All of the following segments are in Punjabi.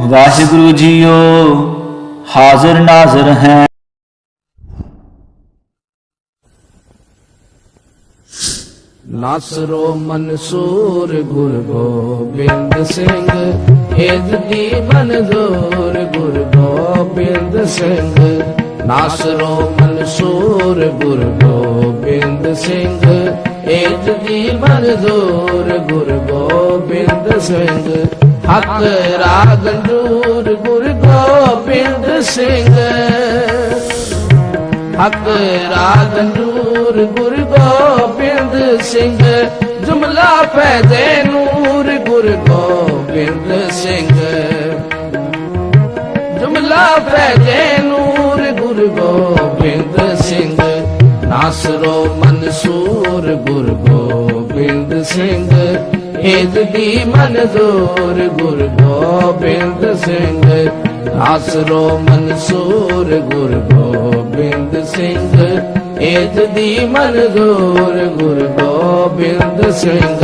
ਵਾਹਿਗੁਰੂ ਜੀਓ, ਹਾਜ਼ਰ ਨਾਜ਼ਰ ਹੈ। ਨਾਸਰੋ ਮਨਸੂਰ ਗੁਰ ਗੋਬਿੰਦ ਸਿੰਘ ਏਦ ਮਨਜ਼ੂਰ ਗੁਰ ਗੋਬਿੰਦ ਸਿੰਘ। ਨਾਸਰੋ ਮਨਸੂਰ ਗੁਰ ਗੋਬਿੰਦ ਸਿੰਘ ਏਦ ਦੀ ਮਨਜ਼ੂਰ ਗੁਰ ਗੋਬਿੰਦ ਸਿੰਘ। ਹੱਕ ਰਾਗੰਦੂਰ ਗੁਰ ਗੋਬਿੰਦ ਸਿੰਘ। ਹਕ ਰਾਗ ਨੂਰ ਗੁਰ ਗੋਬਿੰਦ ਸਿੰਘ। ਜੁਮਲਾ ਫੈਜ਼ੇ ਨੂਰ ਗੁਰ ਗੋਬਿੰਦ ਸਿੰਘ। ਜੁਮਲਾ ਫੈਜ਼ੇ ਨੂਰ ਗੁਰ ਗੋਬਿੰਦ ਸਿੰਘ। ਨਾਸਰੋ ਮਨਸੂਰ ਗੁਰ ਗੋਬਿੰਦ ਸਿੰਘ। ਦੀ ਮਨਜ਼ੂਰ ਗੁਰ ਗੋਬਿੰਦ ਸਿੰਘ ਨਾਸਰੋ ਮਨਸੂਰ ਗੁਰ ਗੋਬਿੰਦ ਸਿੰਘ। ਏਦ ਦੀ ਮਨਜ਼ੂਰ ਗੁਰ ਗੋਬਿੰਦ ਸਿੰਘ।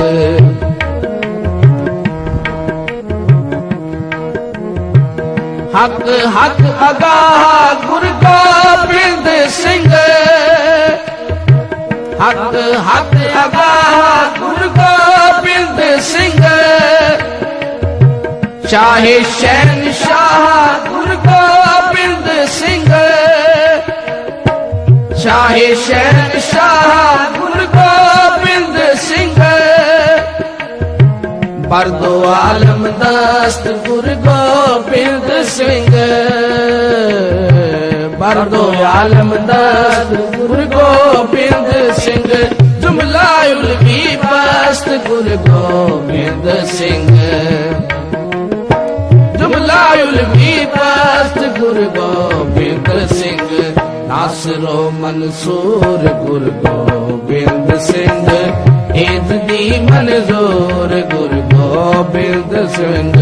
ਹੱਕ ਹੱਕ ਅਗਾਹ ਗੁਰ ਗੋਬਿੰਦ ਸਿੰਘ। ਹੱਕ ਹੱਕ ਅਗਾਹ ਚਾਹੇ ਸ਼ਹਿਨ ਸ਼ਾਹ ਗੁਰ ਗੋਬਿੰਦ ਸਿੰਘ, ਚਾਹੇ ਸ਼ਹਿਨ ਸ਼ਾਹ ਗੁਰ ਗੋਬਿੰਦ ਸਿੰਘ ਪਰਦੋ ਆਲਮ ਦਸਤ ਗੁਰ ਗੋਬਿੰਦ ਸਿੰਘ ਪਰਦੋ ਆਲਮ ਦਸਤ ਗੁਰ ਗੋਬਿੰਦ ਸਿੰਘ। ਜੁਮਲਾ ਉਲਵੀ ਬਸਤ ਗੁਰੂ ਗੋਬਿੰਦ ਸਿੰਘ। ਜੁਮਲਾ ਉਲਗੀ ਬਸਤ ਗੁਰ ਗੋਬਿੰਦ ਸਿੰਘ? ਨਾਸਰੋ ਮਨਸੂਰ ਗੁਰ ਗੋਬਿੰਦ ਸਿੰਘ। ਏਦ ਦੀ ਮਨਜ਼ੂਰ ਗੁਰ ਗੋਬਿੰਦ ਸਿੰਘ।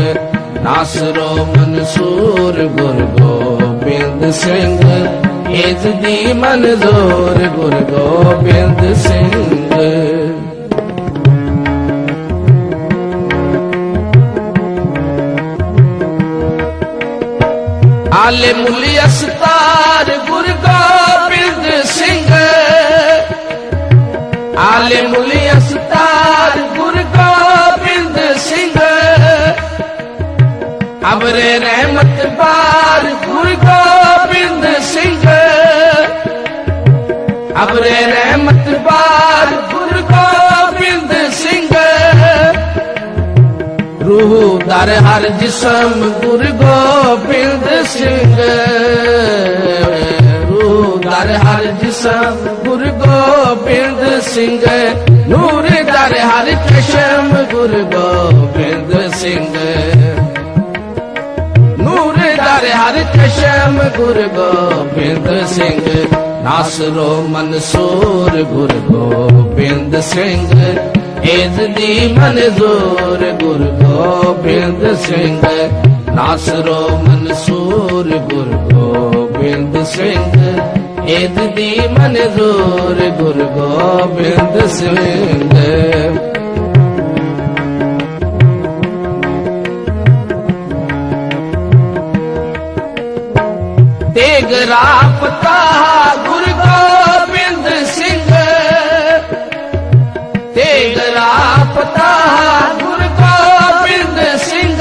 ਨਾਸਰੋ ਮਨਸੂਰ ਗੁਰ ਗੋਬਿੰਦ ਸਿੰਘ। ਏਦ ਦੀ ਮਨਜ਼ੂਰ ਗੁਰ ਗੋਬਿੰਦ ਸਿੰਘ। ਆਲੇ ਮੁਲੀ ਅਸਤਾਰ ਗੁਰ ਗੋਬਿੰਦ ਸਿੰਘ। ਅਬਰੇ ਰਹਿਮਤ ਬਾਰ ਗੁਰ ਗੋਬਿੰਦ ਸਿੰਘ। ਅਬਰੇ ਰਹਿਮਤ ਬਾਰ ਗੁਰ ਗੋਬਿੰਦ ਸਿੰਘ। ਰੂਹ ਦਰ ਹਰ ਜਿਸਮ ਗੁਰ ਗੋਬਿੰਦ ਸਿੰਘ। ਰੂਹ ਦਰ ਹਰ ਜਿਸਮ ਗੁਰ ਗੋਬਿੰਦ ਸਿੰਘ ਨੂਰ ਦਰ ਹਰ ਚਸ਼ਮ ਗੁਰ ਗੋਬਿੰਦ ਸਿੰਘ ਨੂਰ ਦਰ ਹਰ ਚਸ਼ਮ ਗੁਰ ਗੋਬਿੰਦ ਸਿੰਘ ਨਾਸਰੋ ਮਨਸੂਰ ਗੁਰ ਗੋਬਿੰਦ ਸਿੰਘ ਏਦ ਦੀ ਮਨਜ਼ੂਰ ਗੁਰ ਗੋਬਿੰਦ ਸਿੰਘ ਨਾਸਰੋ ਮਨਸੂਰ ਗੁਰ ਗੋਬਿੰਦ ਸਿੰਘ ਏਦ ਦੀ ਮਨਜ਼ੂਰ ਗੁਰ ਗੋਬਿੰਦ ਸਿੰਘ ਤੇਗ ਰਾਪਤਾ ਗੁਰ ਗੋਬਿੰਦ ਸਿੰਘ। ਤੇਗ ਰਾਪਤਾ ਗੁਰ ਗੋਬਿੰਦ ਸਿੰਘ।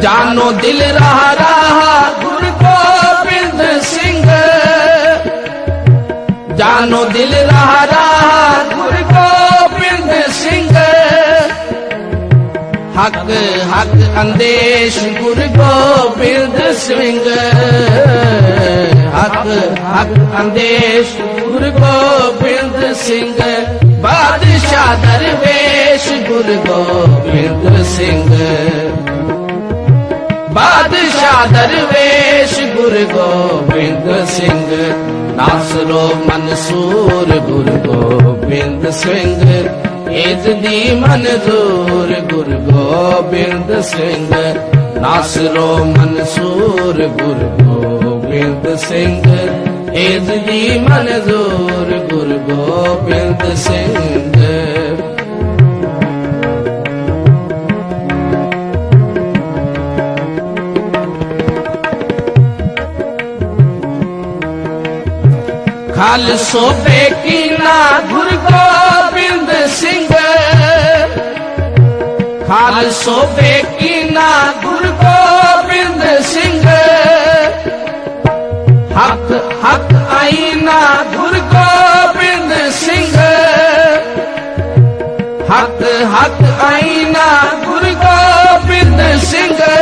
ਜਾਨੋ ਦਿਲ ਰਹਾ ਰਹਾ ਜਾਨੋ ਦਿਲ ਰਹਾ ਰਹਾ, ਗੁਰ ਗੋਬਿੰਦ ਸਿੰਘ। ਹੱਕ ਹੱਕ ਅੰਦੇਸ਼ ਗੁਰ ਗੋਬਿੰਦ ਸਿੰਘ। ਹੱਕ ਹੱਕ ਅੰਦੇਸ਼ ਗੁਰ ਗੋਬਿੰਦ ਸਿੰਘ। ਬਾਦਸ਼ਾਹ ਦਰਵੇਸ਼ ਗੁਰ ਗੋਬਿੰਦ ਸਿੰਘ। ਬਾਦਸ਼ਾਹ ਦਰਵੇਸ਼ ਗੁਰ ਗੋਬਿੰਦ ਸਿੰਘ। ਨਾਸਰੋ ਮਨਸੂਰ ਗੁਰ ਗੋਬਿੰਦ ਸਿੰਘ। ਏਦ ਦੀ ਮਨਜ਼ੂਰ ਗੁਰ ਗੋਬਿੰਦ ਸਿੰਘ। ਨਾਸਰੋ ਮਨਸੂਰ ਗੁਰ ਗੋਬਿੰਦ ਸਿੰਘ। ਏਦ ਦੀ ਮਨਜ਼ੂਰ ਗੁਰ ਗੋਬਿੰਦ ਸਿੰਘ। ਖਾਲਸੋ ਕੀਨਾ ਗੁਰ ਗੋਬਿੰਦ ਸਿੰਘ। ਖਾਲ ਖਾਲਸੋ ਬੇਕੀਨਾ ਗੁਰ ਗੋਬਿੰਦ ਸਿੰਘ। ਹੱਕ ਹੱਕ ਆਈਨਾ ਗੁਰ ਗੋਬਿੰਦ ਸਿੰਘ। ਹੱਕ ਹੱਕ ਆਈਨਾ ਗੁਰ ਗੋਬਿੰਦ ਸਿੰਘ।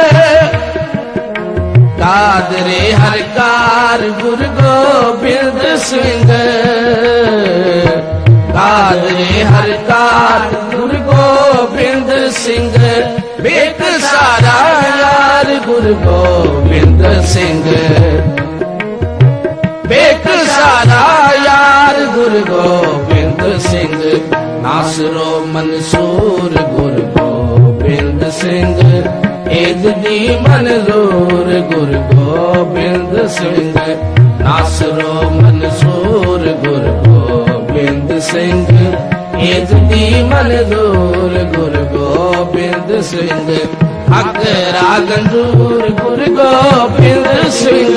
ਕਾਦਰੇ ਹਰਕਾਰ ਗੁਰ ਗੋਬਿੰਦ ਸਿੰਘ। ਕਾਦਰੇ ਹਰਕਾਰ ਗੁਰ ਗੋਬਿੰਦ ਸਿੰਘ। ਬੇਕ ਸਾਰਾ ਯਾਰ ਗੁਰ ਗੋਬਿੰਦ ਸਿੰਘ। ਬੇਕ ਸਾਰਾ ਯਾਰ ਗੁਰ ਗੋਬਿੰਦ ਸਿੰਘ। ਨਾਸਰੋ ਮਨਸੂਰ ਗੁਰ ਗੋਬਿੰਦ ਸਿੰਘ। ਏਦ ਦੀ ਮਨਜ਼ੂਰ ਗੁਰ ਗੋਬਿੰਦ ਸਿੰਘ। ਨਾਸਰੋ ਮਨਸੂਰ ਗੁਰ ਗੋਬਿੰਦ ਸਿੰਘ। ਏਦ ਦੀ ਮਨਜ਼ੂਰ ਗੁਰ ਗੋਬਿੰਦ ਸਿੰਘ। ਹੱਕ ਰਾਗੰਦੂਰ ਗੁਰ ਗੋਬਿੰਦ ਸਿੰਘ।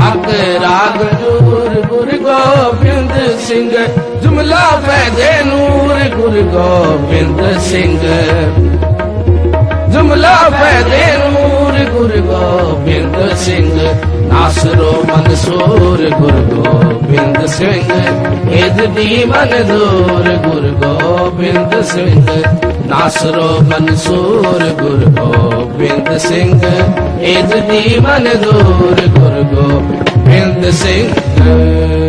ਹੱਕ ਰਾਗ ਜੂਰ ਗੁਰ ਗੋਬਿੰਦ ਸਿੰਘ। ਜੁਮਲਾ ਫੈਦੇ ਨੂਰ, ਗੁਰ ਗੋਬਿੰਦ ਸਿੰਘ। ਨਾਸਰੋ ਮਨਸੂਰ ਗੁਰ ਗੋਬਿੰਦ ਸਿੰਘ। ਇਦ ਦੀ ਮਨਜ਼ੂਰ ਗੁਰ ਗੋਬਿੰਦ ਸਿੰਘ। ਨਾਸਰੋ ਮਨਸੂਰ ਗੁਰ ਗੋਬਿੰਦ ਸਿੰਘ। ਇਦ ਦੀ ਮਨਜ਼ੂਰ ਗੁਰ ਗੋਬਿੰਦ ਸਿੰਘ।